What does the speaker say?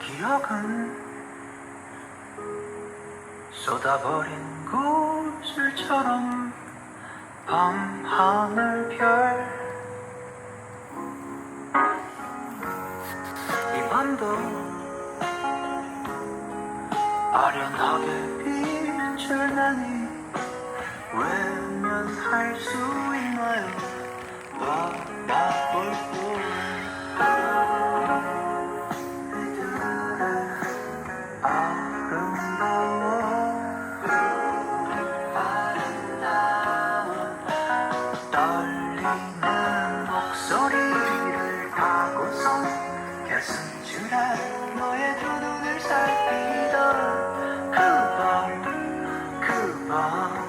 기억은 쏟아버린 구슬처럼 밤 하늘 별. 이 밤도 아련하게 빛을 내니 외면할 수 떨리는 목소리를 타고서 계속 주라 너의 두 눈을 살피던 그밤 그밤